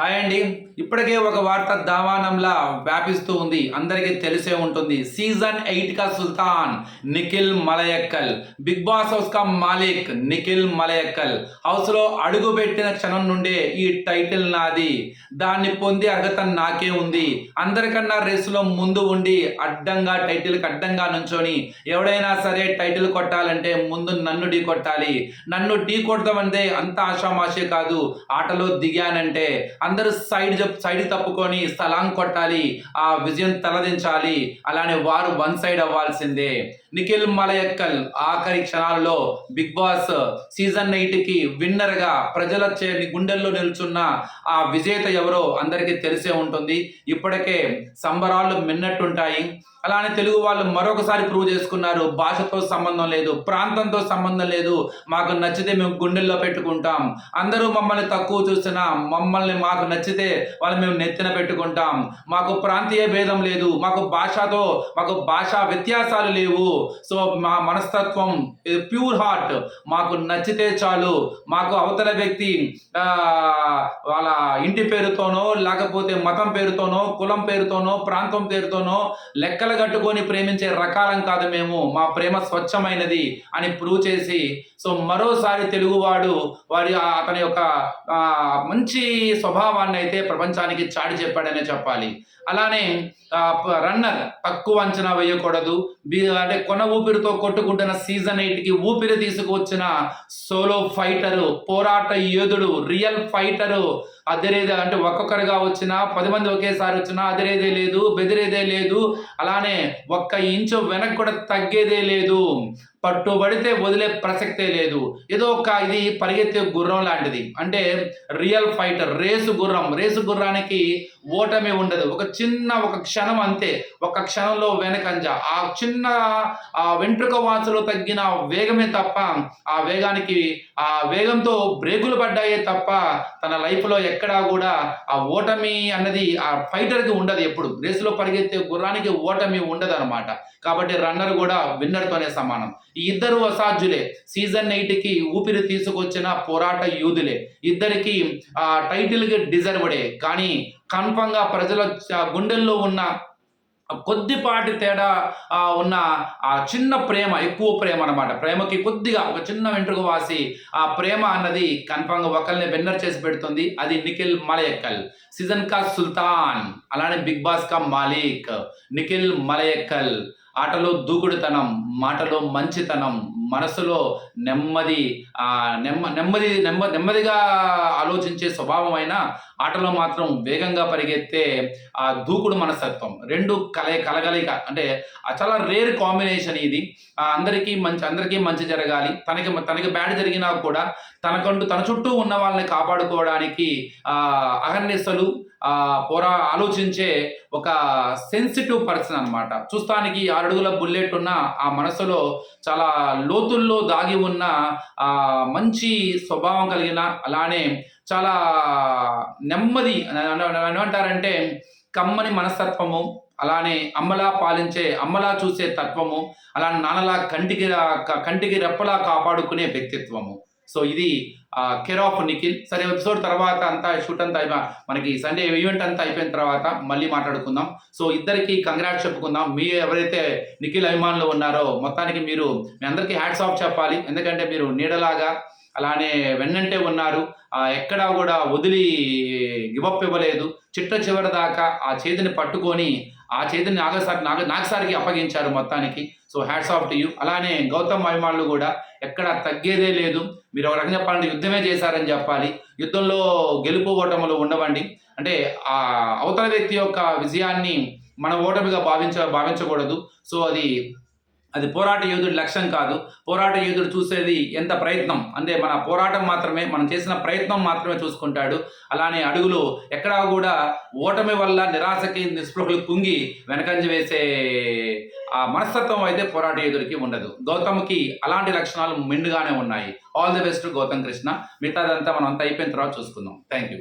Hi అండి. ఇప్పటికే ఒక వార్త దావానంలా వ్యాపిస్తూ ఉంది. అందరికీ తెలిసే ఉంటుంది. సీజన్ ఎయిట్ కా సుల్తాన్ Nikhil Malayakkal. Bigg Boss house కా మాలిక్ నిఖిల్ మలయక్కల్. హౌస్లో అడుగు పెట్టిన క్షణం నుండే ఈ టైటిల్ నాది. దాన్ని పొంది అర్హత నాకే ఉంది. అందరికన్నా రేసులో ముందు ఉండి అడ్డంగా టైటిల్కి అడ్డంగా నుంచొని ఎవడైనా సరే టైటిల్ కొట్టాలంటే ముందు నన్ను ఢీ కొట్టాలి. నన్ను ఢీ కొడదామంటే అంత ఆషామాషే కాదు. ఆటలో దిగానంటే అందరూ సైడ్ సైడ్ తప్పుకొని స్థలం కొట్టాలి ఆ విజయం తలదించాలి. అలానే వారు వన్ సైడ్ అవ్వాల్సిందే. నిఖిల్ మలయక్కల్ ఆఖరి క్షణాల్లో బిగ్ బాస్ సీజన్ ఎయిట్కి విన్నర్గా ప్రజల గుండెల్లో నిల్చున్న ఆ విజేత ఎవరో అందరికీ తెలిసే ఉంటుంది. ఇప్పటికే సంబరాలు మిన్నట్టుంటాయి. అలానే తెలుగు వాళ్ళు మరొకసారి ప్రూవ్ చేసుకున్నారు. భాషతో సంబంధం లేదు ప్రాంతంతో సంబంధం లేదు. మాకు నచ్చితే మేము గుండెల్లో పెట్టుకుంటాం. అందరూ మమ్మల్ని తక్కువ చూసినా మమ్మల్ని మాకు నచ్చితే వాళ్ళు మేము నెత్తిన పెట్టుకుంటాం. మాకు ప్రాంతీయ భేదం లేదు. మాకు భాషతో మాకు భాషా వ్యత్యాసాలు లేవు. సో మా మనస్తత్వం ప్యూర్ హార్ట్ మాకు నచ్చితే చాలు. మాకు అవతల వ్యక్తి వాళ్ళ ఇంటి పేరుతోనో లేకపోతే మతం పేరుతోనో కులం పేరుతోనో ప్రాంతం పేరుతోనో లెక్కలు కట్టుకొని ప్రేమించే రకాలం కాదు మేము. మా ప్రేమ స్వచ్ఛమైనది అని ప్రూవ్ చేసి సో మరోసారి తెలుగువాడు వారి అతని యొక్క మంచి మంచి స్వభావాన్ని అయితే ప్రపంచానికి చాటి చెప్పాడనే చెప్పాలి. అలానే రన్నర్ తక్కువ అంచనా వేయకూడదు. అంటే కొన ఊపిరితో కొట్టుకుంటున్న సీజన్ ఎయిట్కి ఊపిరి తీసుకువచ్చిన సోలో ఫైటరు పోరాట యోధుడు రియల్ ఫైటరు అదిరేదే అంటే ఒక్కొక్కరుగా వచ్చినా పది మంది ఒకేసారి వచ్చినా అదిరేదే లేదు బెదిరేదే లేదు అలానే ఒక్క ఇంచు వెనక్కి కూడా తగ్గేదే లేదు పట్టుబడితే వదిలే ప్రసక్తే లేదు. ఏదో ఒక ఇది పరిగెత్తే గుర్రం లాంటిది. అంటే రియల్ ఫైటర్ రేసు గుర్రం. రేసు గుర్రానికి ఓటమి ఉండదు. ఒక చిన్న ఒక క్షణం అంతే. ఒక క్షణంలో వెనకంజ. ఆ చిన్న చిన్న ఆ వెంట్రుక వాసులో తగ్గిన వేగమే తప్ప ఆ వేగానికి ఆ వేగంతో బ్రేకులు పడ్డాయే తప్ప తన లైఫ్లో ఎక్కడా కూడా ఆ ఓటమి అన్నది ఆ ఫైటర్కి ఉండదు ఎప్పుడు. రేసులో పరిగెత్తే గుర్రానికి ఓటమి ఉండదు అనమాట కాబట్టి రన్నర్ కూడా విన్నర్తోనే సమానం. ఈ ఇద్దరు అసాధ్యులే. సీజన్ ఎయిట్కి ఊపిరి తీసుకొచ్చిన పోరాట యూదులే. ఇద్దరికి ఆ టైటిల్కి డిజర్వ్డే. కానీ కన్ఫర్మ్గా ప్రజల గుండెల్లో ఉన్న కొద్దిపాటి తేడా ఉన్న ఆ చిన్న ప్రేమ ఎక్కువ ప్రేమ అనమాట ప్రేమకి కొద్దిగా ఒక చిన్న వెంట్రుక వాసి ఆ ప్రేమ అన్నది కన్ఫామ్గా ఒకరిని బెన్నర్ చేసి పెడుతుంది. అది నిఖిల్ మలయక్కల్. సీజన్ కా సుల్తాన్. అలానే బిగ్ బాస్ కా మాలిక్. నిఖిల్ మలయక్కల్. ఆటలో దూకుడుతనం మాటలో మంచితనం మనసులో నెమ్మది ఆ నెమ్మ నెమ్మది నెమ్మ నెమ్మదిగా ఆలోచించే స్వభావం అయినా ఆటలో మాత్రం వేగంగా పరిగెత్తే ఆ దూకుడు మనస్తత్వం. రెండు కలయి కలగలిక అంటే చాలా రేర్ కాంబినేషన్ ఇది. ఆ అందరికీ మంచి అందరికీ మంచి జరగాలి. తనకి తనకి బ్యాడ్ జరిగినా కూడా తనకంటూ తన చుట్టూ ఉన్న వాళ్ళని కాపాడుకోవడానికి ఆ అహర్నిశలు ఆ పోరా ఆలోచించే ఒక సెన్సిటివ్ పర్సన్ అన్నమాట. చూస్తానికి ఆరు అడుగుల బుల్లెట్ ఉన్న ఆ మనసులో చాలా లో లోతుల్లో దాగి ఉన్న ఆ మంచి స్వభావం కలిగిన అలానే చాలా నెమ్మది ఏమంటారంటే కమ్మని మనస్తత్వము అలానే అమ్మలా పాలించే అమ్మలా చూసే తత్వము అలా నాన్నలా కంటికి కంటికి రెప్పలా కాపాడుకునే వ్యక్తిత్వము. సో ఇది కేర్ ఆఫ్ నిఖిల్. సరే ఎపిసోడ్ తర్వాత అంతా షూట్ అంతా అయిపో- మనకి సండే ఈవెంట్ అంతా అయిపోయిన తర్వాత మళ్ళీ మాట్లాడుకుందాం. సో ఇద్దరికి కంగ్రాట్స్ చెప్పుకుందాం. మీ ఎవరైతే నిఖిల్ అభిమానులు ఉన్నారో మొత్తానికి మీరు మీ అందరికీ హ్యాట్స్ ఆఫ్ చెప్పాలి. ఎందుకంటే మీరు నీడలాగా అలానే వెన్నంటే ఉన్నారు. ఎక్కడా కూడా వదిలి గివప్ ఇవ్వలేదు. చిట్ట చివరి దాకా ఆ చేతిని పట్టుకొని ఆ చేతిని నాగసారి నాగ నాగసారికి అప్పగించారు మొత్తానికి. So hats off to you అలానే గౌతమ్ అభిమానులు కూడా ఎక్కడ తగ్గేదే లేదు. మీరు ఒక రకంగా చెప్పాలంటే యుద్ధమే చేశారని చెప్పాలి. యుద్ధంలో గెలుపు ఓటములు ఉండవండి. అంటే ఆ అవతల వ్యక్తి యొక్క విజయాన్ని మన ఓటమిగా భావించ భావించకూడదు. సో అది అది పోరాట యోధుడి లక్ష్యం కాదు. పోరాట యోధుడు చూసేది ఎంత ప్రయత్నం? అంటే మన పోరాటం మాత్రమే మనం చేసిన ప్రయత్నం మాత్రమే చూసుకుంటాడు. అలానే అడుగులు ఎక్కడా కూడా ఓటమి వల్ల నిరాశకి నిస్పృహలు కుంగి వెనకంజ వేసే ఆ మనస్తత్వం అయితే పోరాట యోధుడికి ఉండదు. గౌతమ్కి అలాంటి లక్షణాలు మెండుగానే ఉన్నాయి. All the best Gautam Krishna. మిగతాదంతా మనం అంతా అయిపోయిన తర్వాత చూసుకుందాం. Thank you